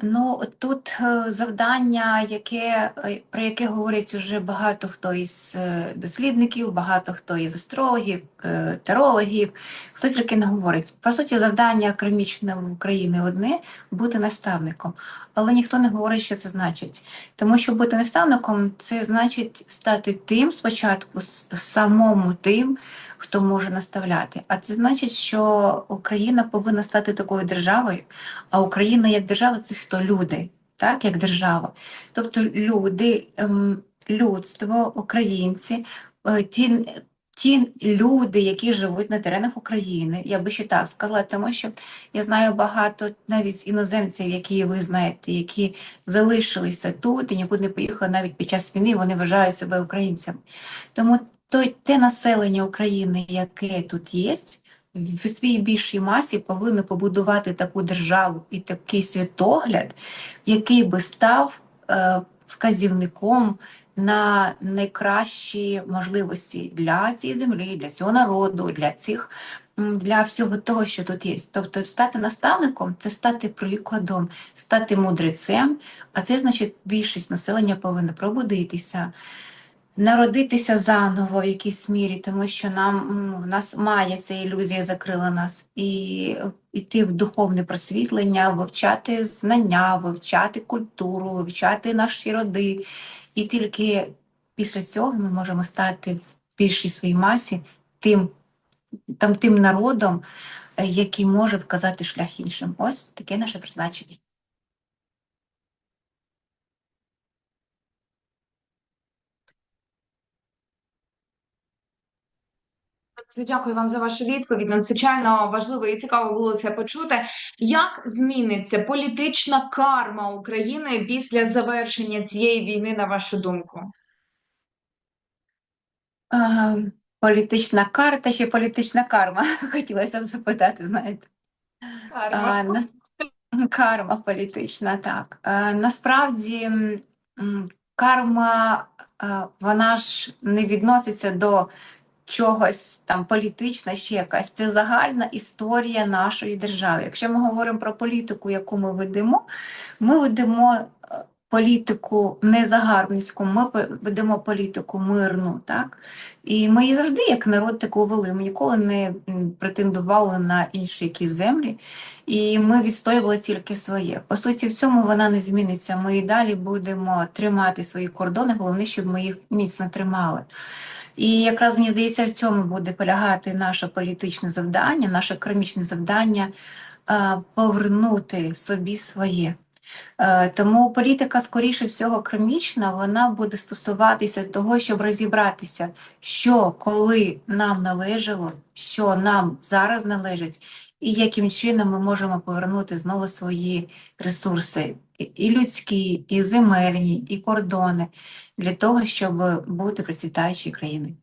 Ну, тут е, завдання, яке, е, про яке говорить уже багато хто із е, дослідників, багато хто із астрологів, терологів, хтось таки не говорить. По суті, завдання академічне в Україні одне бути наставником, але ніхто не говорить, що це значить. Тому що бути наставником це значить стати тим спочатку, самому тим, хто може наставляти. А це значить, що Україна повинна стати такою державою. А Україна як держава це хто люди, так, як держава. Тобто люди, ем, людство, українці, е, ті, ті люди, які живуть на теренах України, я би ще так сказала, тому що я знаю багато навіть іноземців, які ви знаєте, які залишилися тут і нікуди не поїхали навіть під час війни, вони вважають себе українцями. Тому той, те населення України, яке тут є, в своїй більшій масі повинно побудувати таку державу і такий світогляд, який би став е, вказівником на найкращі можливості для цієї землі, для цього народу, для цих. Для всього того, що тут є. Тобто стати наставником це стати прикладом, стати мудрецем, а це значить більшість населення повинна пробудитися, народитися заново в якійсь мірі, тому що нам в нас має ця ілюзія закрила нас, і йти в духовне просвітлення, вивчати знання, вивчати культуру, вивчати наші роди. І тільки після цього ми можемо стати в більшій своїй масі тим, там, тим народом, е, який може вказати шлях іншим. Ось таке наше призначення. Дякую вам за вашу відповідь. Надзвичайно важливо і цікаво було це почути. Як зміниться політична карма України після завершення цієї війни, на вашу думку? А, політична карта, ще політична карма. Хотілося б запитати, знаєте. А, нас... Карма політична, так. Е, насправді карма, вона ж не відноситься до чогось там політична, ще якась. Це загальна історія нашої держави. Якщо ми говоримо про політику, яку ми ведемо, ми ведемо е, політику не загарбницьку, ми ведемо політику мирну, так? І ми її завжди, як народ, таку вели. Ми ніколи не претендували на інші якісь землі. І ми відстоювали тільки своє. По суті, в цьому вона не зміниться. Ми і далі будемо тримати свої кордони, головне, щоб ми їх міцно тримали. І якраз мені здається, в цьому буде полягати наше політичне завдання, наше економічне завдання е, повернути собі своє. Е, Тому політика, скоріше всього, економічна, вона буде стосуватися того, щоб розібратися, що коли нам належало, що нам зараз належить, і яким чином ми можемо повернути знову свої ресурси, і- людські, і земельні, і кордони, для того, щоб бути процвітаючою країною.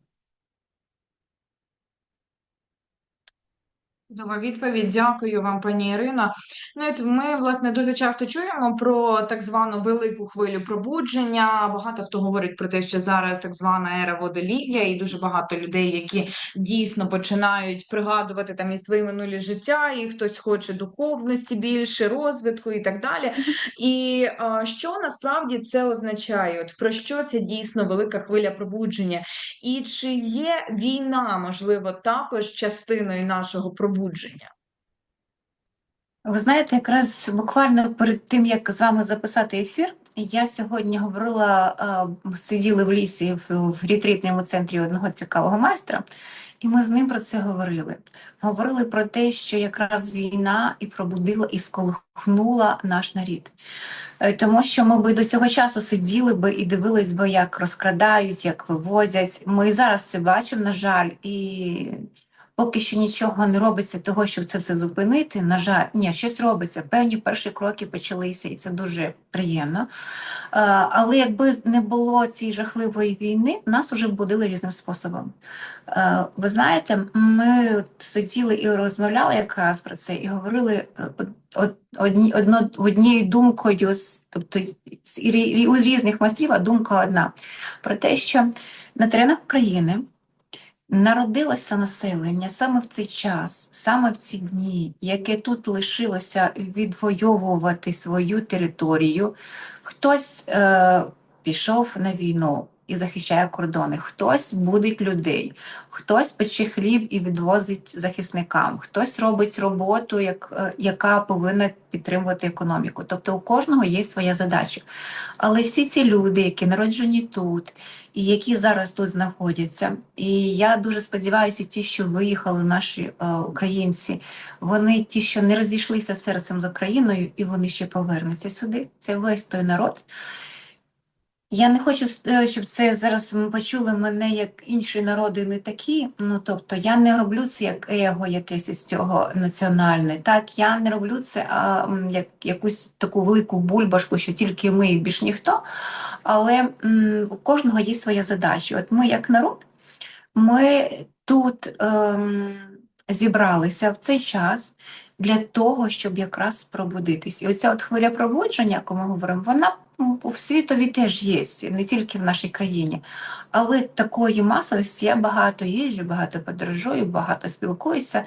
Чудова відповідь. Дякую вам, пані Ірино. Ну, от ми, власне, дуже часто чуємо про так звану велику хвилю пробудження. Багато хто говорить про те, що зараз так звана ера водолія, і дуже багато людей, які дійсно починають пригадувати там і свої минулі життя, і хтось хоче духовності більше, розвитку і так далі. І а, що насправді це означає? От про що це дійсно велика хвиля пробудження? І чи є війна, можливо, також частиною нашого пробудження? Ви знаєте, якраз буквально перед тим, як з вами записати ефір, я сьогодні говорила, сиділи в лісі в, в ретритному центрі одного цікавого майстра, і ми з ним про це говорили. Говорили про те, що якраз війна і пробудила, і сколихнула наш нарід. Е, Тому що ми би до цього часу сиділи би і дивились би, як розкрадають, як вивозять. Ми зараз це бачимо, на жаль, і поки що нічого не робиться того, щоб це все зупинити. На жаль, ні, щось робиться. Певні перші кроки почалися, і це дуже приємно. Е, Але якби не було цієї жахливої війни, нас уже будили різним способом. Е, Ви знаєте, ми сиділи і розмовляли якраз про це, і говорили е, од- од- одні, однією думкою, тобто з різних майстрів, а думка одна про те, що на теренах України Народилося населення саме в цей час, саме в ці дні, яке тут лишилося відвоювати свою територію. Хтось е, пішов на війну і захищає кордони, хтось будить людей, хтось пече хліб і відвозить захисникам, хтось робить роботу, як, е, яка повинна підтримувати економіку. Тобто у кожного є своя задача. Але всі ці люди, які народжені тут, і які зараз тут знаходяться. І я дуже сподіваюся, ті, що виїхали наші е, українці, вони ті, що не розійшлися серцем з Україною, і вони ще повернуться сюди. Це весь той народ. Я не хочу, е, щоб це зараз почули мене як інші народи не такі. Ну тобто я не роблю це як его якесь із цього національне. Так, я не роблю це а, як якусь таку велику бульбашку, що тільки ми і більш ніхто. Але м, у кожного є своя задача. От ми, як народ, ми тут ем, зібралися в цей час для того, щоб якраз пробудитись. І оця от хвиля пробудження, яку ми говоримо, вона в світові теж є, не тільки в нашій країні. Але такої масовості я багато їжджу, багато подорожую, багато спілкуюся.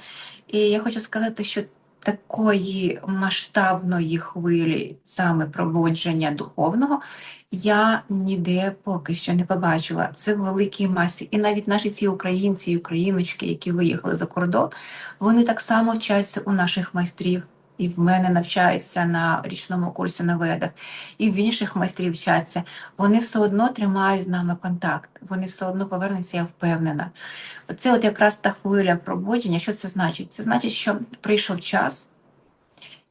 І я хочу сказати, що такої масштабної хвилі саме пробудження духовного я ніде поки що не побачила. Це в великій масі. І навіть наші ці українці і україночки, які виїхали за кордон, вони так само вчаться у наших майстрів. І в мене навчаються на річному курсі на ведах, і в інших майстрів вчаться. Вони все одно тримають з нами контакт, вони все одно повернуться, я впевнена. Це от якраз та хвиля пробудження. Що це значить? Це значить, що прийшов час,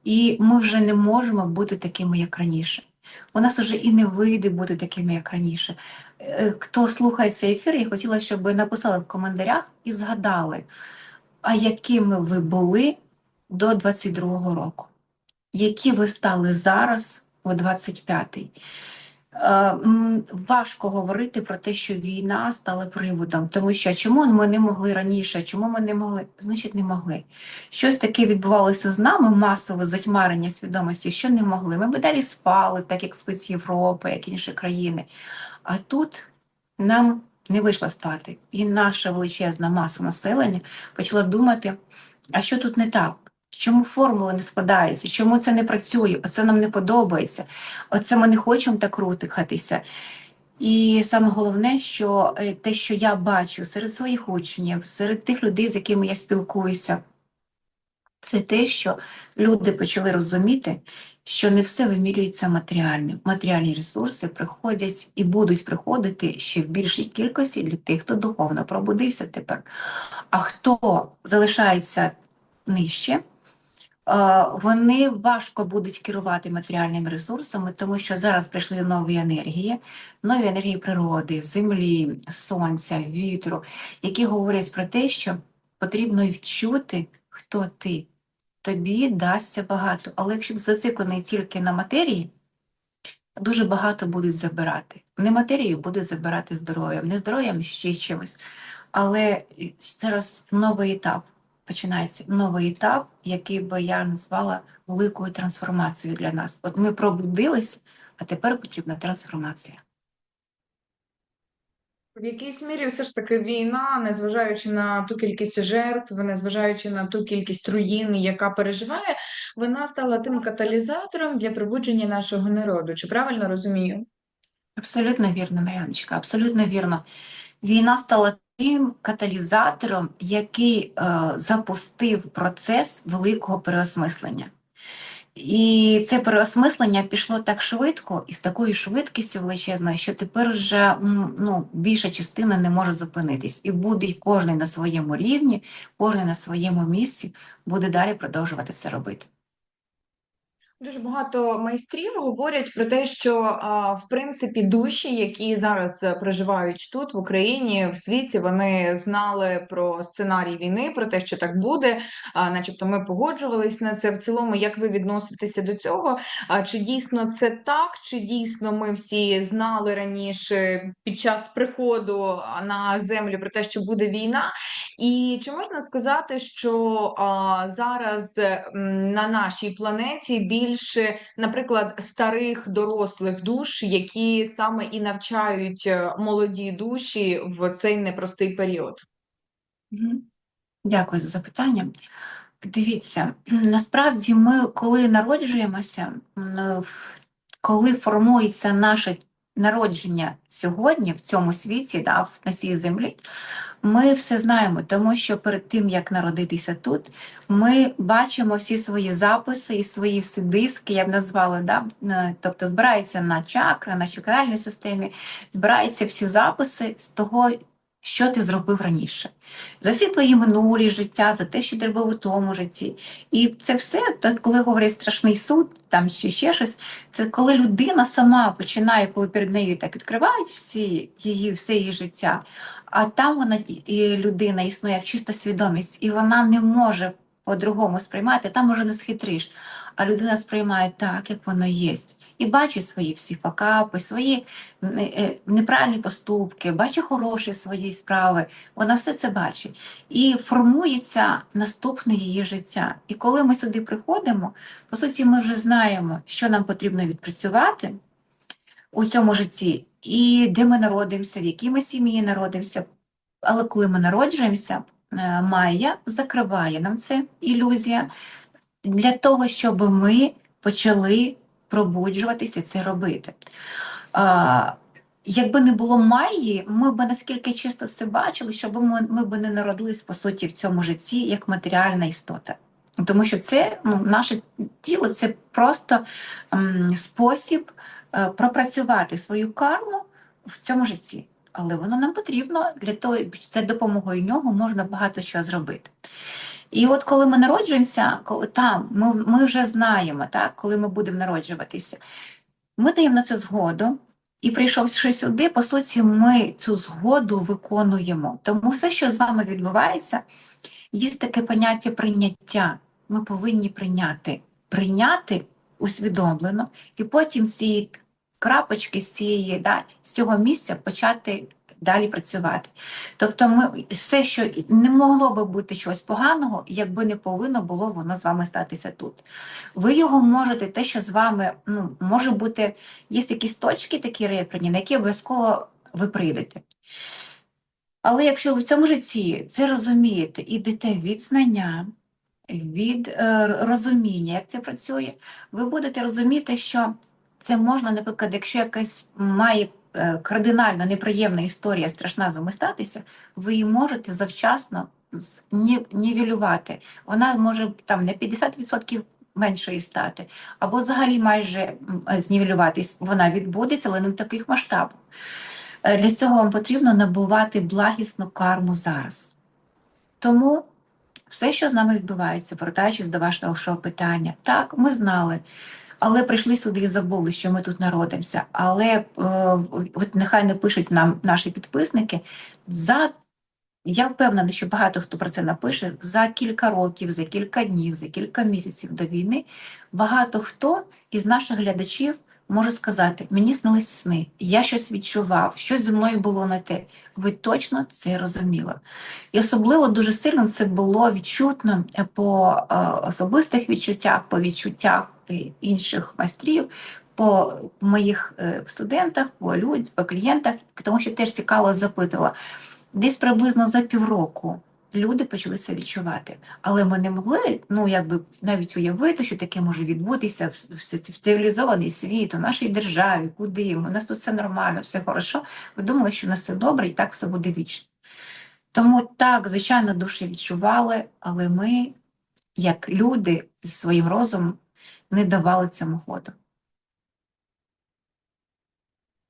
і ми вже не можемо бути такими, як раніше. У нас вже і не вийде бути такими, як раніше. Е, Хто слухає цей ефір, я хотіла, щоб ви написали в коментарях і згадали, а якими ви були до 22-го року, які ви стали зараз у 25-й. Е, Важко говорити про те, що війна стала приводом, тому що чому ми не могли раніше, чому ми не могли? Значить, не могли. Щось таке відбувалося з нами, масове затьмарення свідомості, що не могли. Ми б далі спали, так як спить Європа, як інші країни. А тут нам не вийшло спати. І наша величезна маса населення почала думати, а що тут не так? Чому формули не складаються? Чому це не працює? Оце нам не подобається. Оце ми не хочемо так рутихатися. І саме головне, що е, те, що я бачу серед своїх учнів, серед тих людей, з якими я спілкуюся, це те, що люди почали розуміти, що не все вимірюється матеріально. Матеріальні ресурси приходять і будуть приходити ще в більшій кількості для тих, хто духовно пробудився тепер. А хто залишається нижче, вони важко будуть керувати матеріальними ресурсами, тому що зараз прийшли нові енергії, нові енергії природи, землі, сонця, вітру, які говорять про те, що потрібно відчути, хто ти. Тобі дасться багато, але якщо зациклений тільки на матерії, дуже багато будуть забирати. Не матерію будуть забирати здоров'ям, не здоров'ям ще чимось. Але зараз новий етап починається новий етап, який би я назвала великою трансформацією для нас. От ми пробудились, а тепер потрібна трансформація. В якійсь мірі все ж таки війна, незважаючи на ту кількість жертв, незважаючи на ту кількість руїн, яка переживає, вона стала тим каталізатором для пробудження нашого народу. Чи правильно розумію? Абсолютно вірно, Мар'яночка, абсолютно вірно. Війна стала тим каталізатором, який е, запустив процес великого переосмислення. І це переосмислення пішло так швидко і з такою швидкістю величезною, що тепер вже ну, більша частина не може зупинитись. І буде кожен на своєму рівні, кожен на своєму місці буде далі продовжувати це робити. Дуже багато майстрів говорять про те, що в принципі душі, які зараз е, проживають тут, в Україні, в світі, вони знали про сценарій війни, про те, що так буде. Начебто, ми погоджувались на це. В цілому, як ви відноситеся до цього? Чи дійсно це так? Чи дійсно ми всі знали раніше під час приходу на землю про те, що буде війна? І чи можна сказати, що зараз на нашій планеті більше, наприклад, старих дорослих душ, які саме і навчають е, молоді душі в цей непростий період? Дякую за запитання. Дивіться, насправді ми, коли народжуємося, коли формується наше народження сьогодні в цьому світі, да, на цій землі, ми все знаємо, тому що перед тим, як народитися тут, ми бачимо всі свої записи і свої всі диски, я б назвала, да? е, тобто збираються на чакри, на чакральній системі, збираються всі записи з того, що ти зробив раніше за всі твої минулі життя, за те, що ти робив у тому житті. І це все, то коли говорять страшний суд, там ще ще щось, це коли людина сама починає, коли перед нею так відкривають всі її, все її життя, а там вона і- людина існує як чиста свідомість, і вона не може по-другому сприймати, там уже не схитриш. А людина сприймає так, як воно є. І бачить свої всі факапи, свої е, неправильні поступки, бачить хороші свої справи. Вона все це бачить. І формується наступне її життя. І коли ми сюди приходимо, по суті, ми вже знаємо, що нам потрібно відпрацювати у цьому житті, і де ми народимося, в якій ми сім'ї народимося. Але коли ми народжуємося, е, Майя закриває нам це ілюзія для того, щоб ми почали пробуджуватися це робити. А, якби не було Майї, ми б наскільки чисто все бачили, щоб ми, ми б не народились по суті в цьому житті як матеріальна істота. Тому що це ну, наше тіло це просто м, спосіб е, пропрацювати свою карму в цьому житті. Але воно нам потрібно для того, це допомогою нього можна багато чого зробити. І от коли ми народжуємося, коли там ми, ми вже знаємо, так, коли ми будемо народжуватися, ми даємо на це згоду, і прийшовши сюди, по суті, ми цю згоду виконуємо. Тому все, що з вами відбувається, є таке поняття прийняття. Ми повинні прийняти, прийняти усвідомлено, і потім з цієї крапочки, з цієї, да, з цього місця почати далі працювати. Тобто, ми все, що не могло би бути чогось поганого, якби не повинно було воно з вами статися тут. Ви його можете, те, що з вами ну, може бути, є якісь точки такі репрені, на які обов'язково ви прийдете. Але якщо ви в цьому житті це розумієте, ідете від знання, від е, розуміння, як це працює, ви будете розуміти, що це можна, наприклад, якщо якась має кардинально неприємна історія, страшна з вами статися, ви її можете завчасно нівелювати. Вона може там на 50% меншої стати, або взагалі майже е, знівелюватись. Вона відбудеться, але не в таких масштабах. Е, Для цього вам потрібно набувати благісну карму зараз. Тому все, що з нами відбувається, повертаючись до вашого питання, так, ми знали, але прийшли сюди і забули, що ми тут народимося. Але е, от нехай не пишуть нам наші підписники. За, я впевнена, що багато хто про це напише, за кілька років, за кілька днів, за кілька місяців до війни багато хто із наших глядачів може сказати: мені снились сни, я щось відчував, щось зі мною було не те. Ви точно це розуміли. І особливо дуже сильно це було відчутно е, по е, особистих відчуттях, по відчуттях е, інших майстрів, по моїх студентах, по людях, по клієнтах, тому що теж цікаво запитувала. Десь приблизно за півроку люди почали це відчувати. Але ми не могли ну, якби, навіть уявити, що таке може відбутися в, в, в цивілізований світ, у нашій державі, куди ми, у нас тут все нормально, все хорошо. Ви думали, що у нас все добре і так все буде вічно. Тому так, звичайно, душі відчували, але ми, як люди зі своїм розумом, не давали цьому ходу.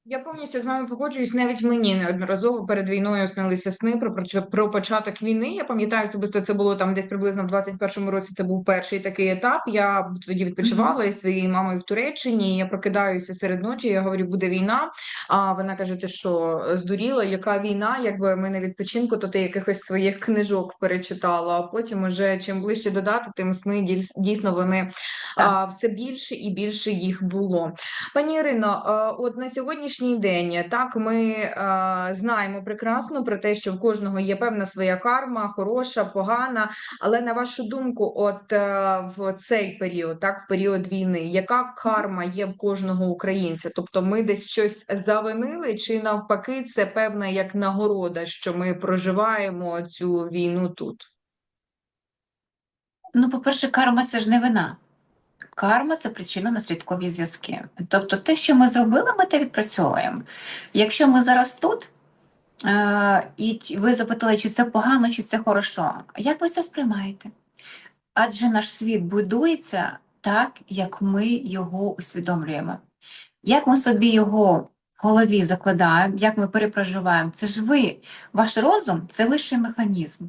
Я повністю з вами погоджуюсь. Навіть мені неодноразово перед війною снилися сни про, про, про початок війни. Я пам'ятаю особисто, це було там десь приблизно в 21-му році. Це був перший такий етап. Я тоді відпочивала із своєю мамою в Туреччині. Я прокидаюся серед ночі. Я говорю, буде війна. А вона каже: ти що здуріла? Яка війна? Якби ми на відпочинку, то ти якихось своїх книжок перечитала. А потім, уже чим ближче до дати, тим сни дійс- дійсно вони а, все більше і більше їх було. Пані Ірино, от на сьогоднішній сьогоднішній день так ми е, знаємо прекрасно про те, що в кожного є певна своя карма, хороша, погана. Але на вашу думку, от е, в цей період, так, в період війни, яка карма є в кожного українця? Тобто ми десь щось завинили, чи навпаки, це певна як нагорода, що ми проживаємо цю війну тут? Ну, по-перше, карма це ж не вина. Карма це причинно-наслідкові зв'язки. Тобто те, що ми зробили, ми те відпрацьовуємо. Якщо ми зараз тут, е, і ви запитали, чи це погано, чи це хорошо, як ви це сприймаєте? Адже наш світ будується так, як ми його усвідомлюємо. Як ми собі його в голові закладаємо, як ми перепроживаємо, це ж ви, ваш розум це лише механізм,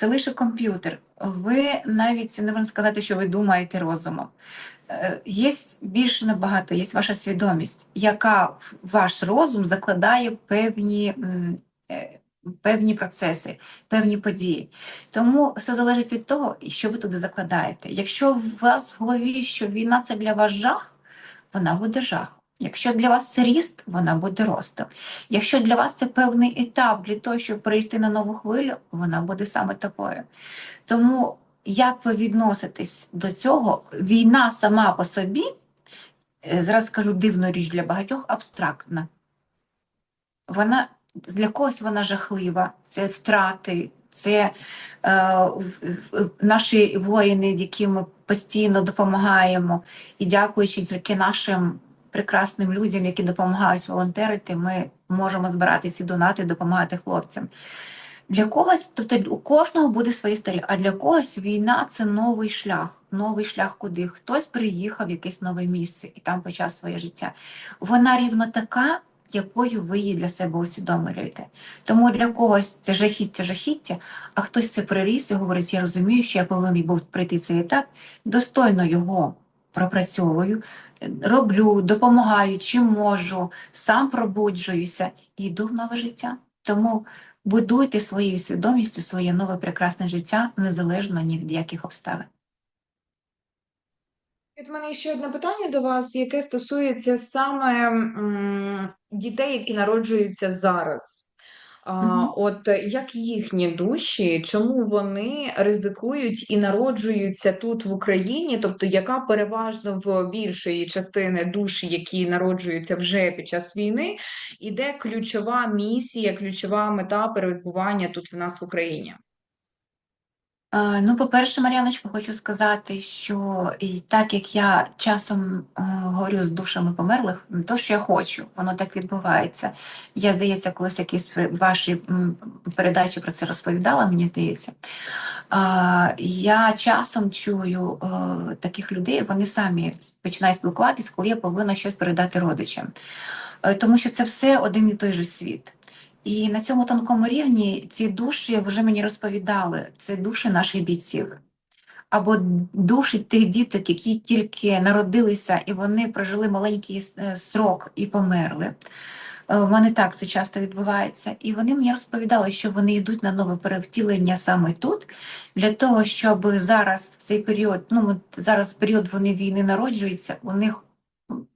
це лише комп'ютер. Ви навіть не можна сказати, що ви думаєте розумом. Е, Є більше набагато, є ваша свідомість, яка ваш розум закладає певні, е, певні процеси, певні події. Тому все залежить від того, що ви туди закладаєте. Якщо у вас в голові, що війна це для вас жах, вона буде жах. Якщо для вас це ріст, вона буде ростом. Якщо для вас це певний етап для того, щоб перейти на нову хвилю, вона буде саме такою. Тому як ви відноситесь до цього? Війна сама по собі, е, зараз скажу дивну річ для багатьох, абстрактна. Вона для когось вона жахлива, це втрати, це е, наші воїни, яким ми постійно допомагаємо, і дякуючи тільки нашим прекрасним людям, які допомагають волонтерити, ми можемо збирати ці донати, допомагати хлопцям. Для когось, тобто у кожного буде свої старі, а для когось війна це новий шлях, новий шлях куди. Хтось приїхав в якесь нове місце і там почав своє життя. Вона рівно така, якою ви її для себе усвідомлюєте. Тому для когось це жахіття, жахіття, а хтось це приріс і говорить, я розумію, що я повинен був пройти цей етап, достойно його пропрацьовую, роблю, допомагаю, чим можу, сам пробуджуюся і йду в нове життя. Тому будуйте своєю свідомістю своє нове прекрасне життя незалежно ні від яких обставин. Від мене ще одне питання до вас, яке стосується саме м, дітей, які народжуються зараз. От е, як їхні душі, чому вони ризикують і народжуються тут в Україні? Тобто, яка переважно в більшої частини душ, які народжуються вже під час війни, іде ключова місія, ключова мета перебування тут в нас в Україні? Е, Ну, по-перше, Мар'яночко, хочу сказати, що і так як я часом е, говорю з душами померлих, то, що я хочу, воно так відбувається. Я, здається, колись якісь ваші передачі про це розповідала, мені здається. Я часом чую е, таких людей, вони самі починають спілкуватись, коли я повинна щось передати родичам. Тому що це все один і той же світ. І на цьому тонкому рівні ці душі вже мені розповідали, це душі наших бійців. Або душі тих діток, які тільки народилися і вони прожили маленький е, срок і померли. Е, В мене так це часто відбувається. І вони мені розповідали, що вони йдуть на нове перевтілення саме тут, для того, щоб зараз в цей період, ну зараз період вони війни народжуються, у них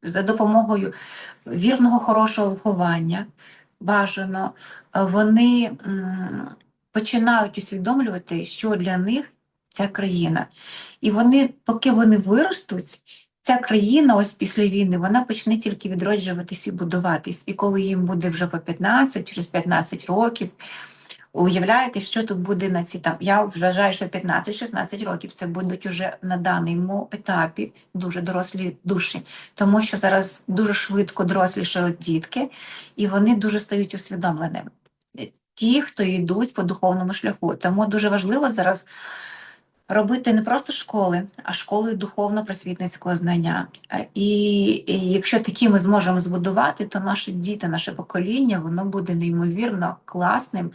за допомогою вірного, хорошого виховання, бажано, е, вони починають усвідомлювати, що для них ця країна. І вони, поки вони виростуть, ця країна, ось після війни, вона почне тільки відроджуватись і будуватись. І коли їм буде вже по 15, через 15 років, уявляєте, що тут буде на ці там. Я вважаю, що 15-16 років це будуть уже на даному етапі дуже дорослі душі, тому що зараз дуже швидко дорослішають дітки, і вони дуже стають усвідомленими. Ті, хто йдуть по духовному шляху. Тому дуже важливо зараз робити не просто школи, а школи духовно-просвітницького знання. Е, І, і якщо такі ми зможемо збудувати, то наші діти, наше покоління, воно буде неймовірно класним.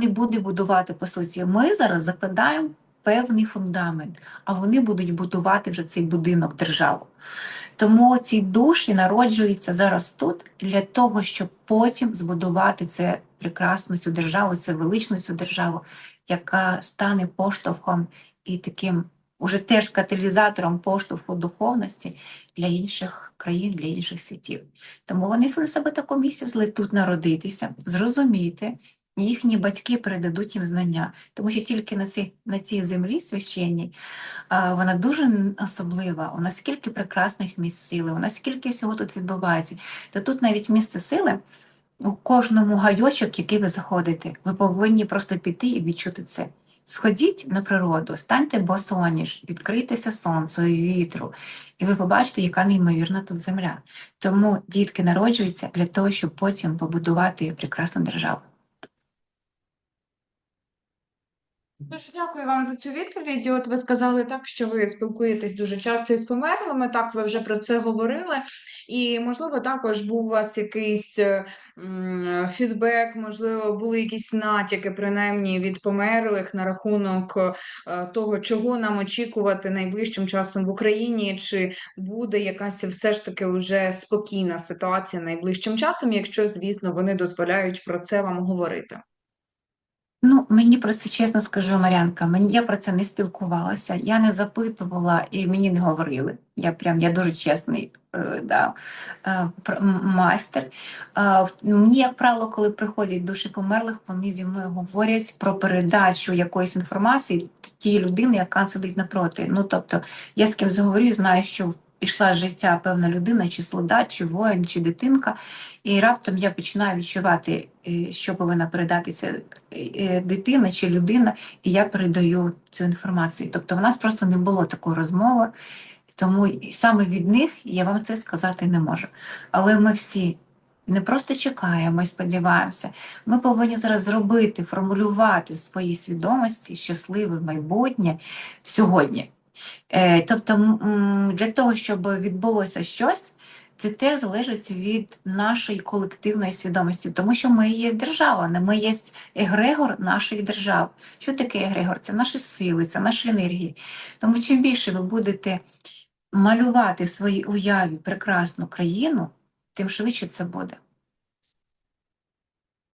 Не буде будувати по суті. Ми зараз закладаємо певний фундамент, а вони будуть будувати вже цей будинок державу. Тому ці душі народжуються зараз тут для того, щоб потім збудувати це прекрасну цю державу, це величну цю державу, яка стане поштовхом і таким уже теж каталізатором поштовху духовності для інших країн, для інших світів. Тому вони на себе таку місію взяли тут народитися, зрозуміти, їхні батьки передадуть їм знання, тому що тільки на цій, на цій землі священній вона дуже особлива. У нас скільки прекрасних місць сили, у нас скільки всього тут відбувається. То тут навіть місце сили у кожному гайочок, який ви заходите, ви повинні просто піти і відчути це. Сходіть на природу, станьте босоніж, відкрийтеся сонцю і вітру, і ви побачите, яка неймовірна тут земля. Тому дітки народжуються для того, щоб потім побудувати прекрасну державу. Дуже дякую вам за цю відповідь. От ви сказали так, що ви спілкуєтесь дуже часто із померлими. Так, ви вже про це говорили. І можливо, також був у вас якийсь е, фідбек, можливо, були якісь натяки, принаймні від померлих на рахунок е, того, чого нам очікувати найближчим часом в Україні, чи буде якась все ж таки вже спокійна ситуація найближчим часом, якщо, звісно, вони дозволяють про це вам говорити. Ну, мені про це чесно скажу, Марянка, мені я про це не спілкувалася, я не запитувала і мені не говорили. Я прям я дуже чесний е, да, е, майстер. Е, мені, як правило, коли приходять душі померлих, вони зі мною говорять про передачу якоїсь інформації тієї людини, яка сидить напроти. Ну, тобто, я з ким заговорю, знаю, що пішла з життя певна людина, чи солдат, чи воїн, чи дитинка, і раптом я починаю відчувати, е, що повинна передати ця е, дитина чи людина, і я передаю цю інформацію. Тобто в нас просто не було такої розмови, тому саме від них я вам це сказати не можу. Але ми всі не просто чекаємо і сподіваємося, ми повинні зараз зробити, формулювати в своїй свідомості щасливе майбутнє сьогодні. Е, Тобто, для того, щоб відбулося щось, це теж залежить від нашої колективної свідомості, тому що ми є держава, не ми є егрегор наших держав. Що таке егрегор? Це наші сили, це наші енергії. Тому чим більше ви будете малювати в своїй уяві прекрасну країну, тим швидше це буде.